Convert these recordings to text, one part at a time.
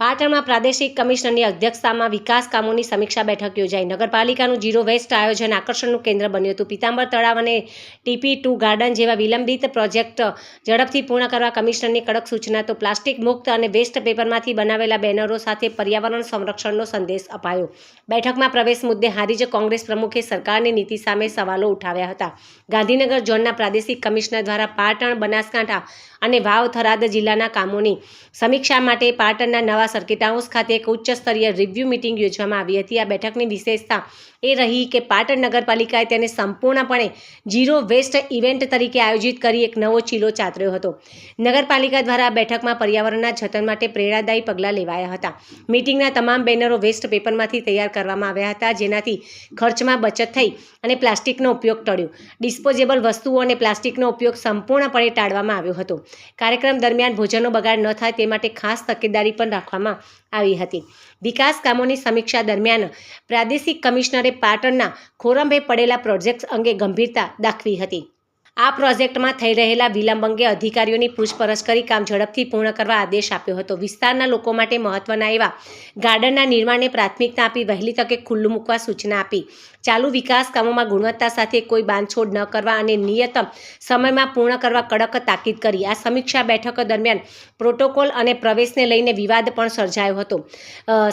પાટણમાં પ્રાદેશિક કમિશનરની અધ્યક્ષતામાં વિકાસ કામોની સમીક્ષા બેઠક યોજાઈ. નગરપાલિકાનું જીરો વેસ્ટ આયોજન આકર્ષણનું કેન્દ્ર બન્યું હતું. પિતાંબર તળાવ અને ટીપી ટુ ગાર્ડન જેવા વિલંબિત પ્રોજેક્ટ ઝડપથી પૂર્ણ કરવા કમિશનરની કડક સૂચના તો પ્લાસ્ટિક મુક્ત અને વેસ્ટ પેપરમાંથી બનાવેલા બેનરો સાથે પર્યાવરણ સંરક્ષણનો સંદેશ અપાયો. બેઠકમાં પ્રવેશ મુદ્દે હારીજ કોંગ્રેસ પ્રમુખે સરકારની નીતિ સામે સવાલો ઉઠાવ્યા હતા. ગાંધીનગર ઝોનના પ્રાદેશિક કમિશનર દ્વારા પાટણ, બનાસકાંઠા અને વાવ થરાદ જિલ્લાના કામોની સમીક્ષા માટે પાટણના નવા સર્કિટ હાઉસ ખાતે એક ઉચ્ચ સ્તરીય રિવ્યૂ મિટિંગ યોજવામાં આવી હતી. આ બેઠકની વિશેષતા એ રહી કે પાટણ નગરપાલિકાએ તેને સંપૂર્ણપણે ઝીરો વેસ્ટ ઇવેન્ટ તરીકે આયોજિત કરી એક નવો ચીલો ચાતર્યો હતો. નગરપાલિકા દ્વારા આ બેઠકમાં પર્યાવરણના જતન માટે પ્રેરણાદાયી પગલાં લેવાયા હતા. મિટિંગના તમામ બેનરો વેસ્ટ પેપરમાંથી તૈયાર કરવામાં આવ્યા હતા, જેનાથી ખર્ચમાં બચત થઈ અને પ્લાસ્ટિકનો ઉપયોગ ટળ્યો. ડિસ્પોઝેબલ વસ્તુઓ અને પ્લાસ્ટિકનો ઉપયોગ સંપૂર્ણપણે ટાળવામાં આવ્યો હતો. કાર્યક્રમ દરમિયાન ભોજનનો બગાડ ન થાય તે માટે ખાસ તકેદારી પણ રાખવામાં આવી હતી. વિકાસ કામોની સમીક્ષા દરમિયાન પ્રાદેશિક કમિશનરે પાટણના ખોરંભે પડેલા પ્રોજેક્ટ્સ અંગે ગંભીરતા દાખવી હતી. આ પ્રોજેક્ટમાં થઈ રહેલા વિલંબ અંગે અધિકારીઓની પૂછપરછ કરી કામ ઝડપથી પૂર્ણ કરવા આદેશ આપ્યો હતો. વિસ્તારના લોકો માટે મહત્વના એવા ગાર્ડનના નિર્માણને પ્રાથમિકતા આપી વહેલી તકે ખુલ્લું મૂકવા સૂચના આપી. ચાલુ વિકાસ કામોમાં ગુણવત્તા સાથે કોઈ બાંધછોડ ન કરવા અને નિયતમ સમયમાં પૂર્ણ કરવા કડક તાકીદ કરી. આ સમીક્ષા બેઠક દરમિયાન પ્રોટોકોલ અને પ્રવેશને લઈને વિવાદ પણ સર્જાયો હતો.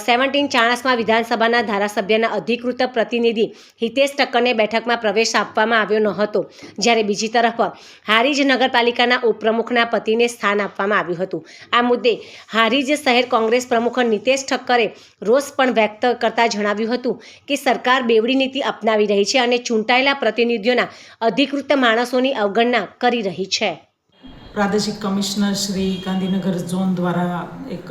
સેવન્ટીન ચાણસમાં વિધાનસભાના ધારાસભ્યના અધિકૃત પ્રતિનિધિ હિતેશ ટક્કરને બેઠકમાં પ્રવેશ આપવામાં આવ્યો ન હતો. જ્યારે બીજી તરફ હારીજ નગરપાલિકાના ઉપપ્રમુખના પતિને સ્થાન આપવામાં આવ્યું હતું. આ મુદ્દે હારીજ શહેર કોંગ્રેસ પ્રમુખ નિતેશ ઠક્કરે રોષ પણ વ્યક્ત કરતા જણાવ્યું હતું કે સરકાર બેવડી નીતિ અપનાવી રહી છે અને ચૂંટાયેલા પ્રતિનિધિઓના અધિકૃત માણસોની અવગણના કરી રહી છે. પ્રાદેશિક કમિશનર શ્રી ગાંધીનગર ઝોન દ્વારા એક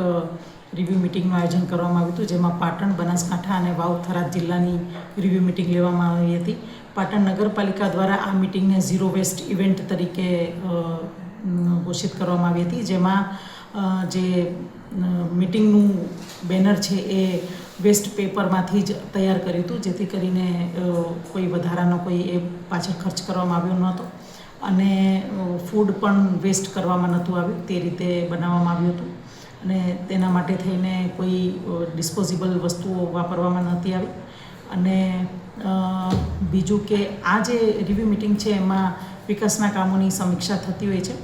રિવ્યૂ મિટિંગનું આયોજન કરવામાં આવ્યું હતું, જેમાં પાટણ, બનાસકાંઠા અને વાવ થરાદ જિલ્લાની રિવ્યૂ મિટિંગ લેવામાં આવી હતી. પાટણ નગરપાલિકા દ્વારા આ મિટિંગને ઝીરો વેસ્ટ ઇવેન્ટ તરીકે ઘોષિત કરવામાં આવી હતી, જેમાં જે મિટિંગનું બેનર છે એ વેસ્ટ પેપરમાંથી જ તૈયાર કર્યું હતું, જેથી કરીને કોઈ વધારાનો કોઈ એ પાછળ ખર્ચ કરવામાં આવ્યો નહોતો. અને ફૂડ પણ વેસ્ટ કરવામાં નહોતું આવ્યું, તે રીતે બનાવવામાં આવ્યું હતું. અને તેના માટે થઈને કોઈ ડિસ્પોઝિબલ વસ્તુઓ વાપરવામાં નહોતી આવી. અને બીજું કે આ જે રિવ્યૂ મિટિંગ છે એમાં વિકાસના કામોની સમીક્ષા થતી હોય છે,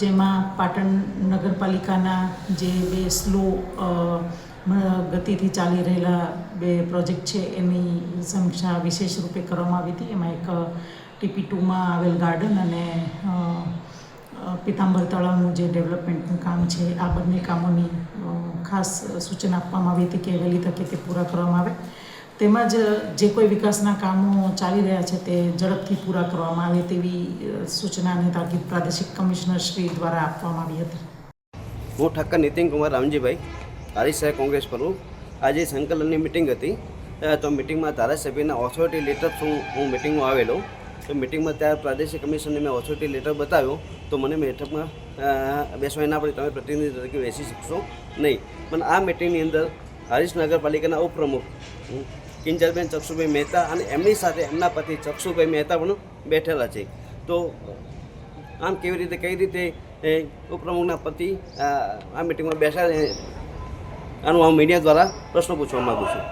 જેમાં પાટણ નગરપાલિકાના જે બે સ્લો ગતિથી ચાલી રહેલા બે પ્રોજેક્ટ છે એની સમીક્ષા વિશેષ રૂપે કરવામાં આવી હતી. એમાં એક ટીપી ટુમાં આવેલ ગાર્ડન અને પિતાંબર તળાવનું જે ડેવલપમેન્ટનું કામ છે, આ બંને કામોની ખાસ સૂચના આપવામાં આવી હતી કે વહેલી તકે તે પૂરા કરવામાં આવે. તેમજ જે કોઈ વિકાસના કામો ચાલી રહ્યા છે તે ઝડપથી પૂરા કરવામાં આવે તેવી સૂચના અને તાકીદ પ્રાદેશિક કમિશનર શ્રી દ્વારા આપવામાં આવી હતી. હું ઠક્કર નીતિનકુમાર રામજીભાઈ હારીજ કોંગ્રેસ પ્રમુખ. આજે સંકલનની મિટિંગ હતી. તો મિટિંગમાં ધારાસભ્યના ઓથોરિટી લેટર થ્રુ હું મિટિંગમાં આવેલો. તો મિટિંગમાં ત્યારે પ્રાદેશિક કમિશનને મેં ઓથોરિટી લેટર બતાવ્યો. તો મને બેઠકમાં બેસવા ના પડે, તમે પ્રતિનિધિ તરીકે બેસી શકશો નહીં. પણ આ મિટિંગની અંદર હરીશ નગરપાલિકાના ઉપપ્રમુખ કિંજલબેન ચક્ષુભાઈ મહેતા અને એમની સાથે એમના પતિ ચક્ષુભાઈ મહેતા પણ બેઠેલા છે. તો, આમ કેવી રીતે, કઈ રીતે ઉપપ્રમુખના પતિ આ આ મિટિંગમાં બેસા આનું હું મીડિયા દ્વારા પ્રશ્નો પૂછવા માગું છું.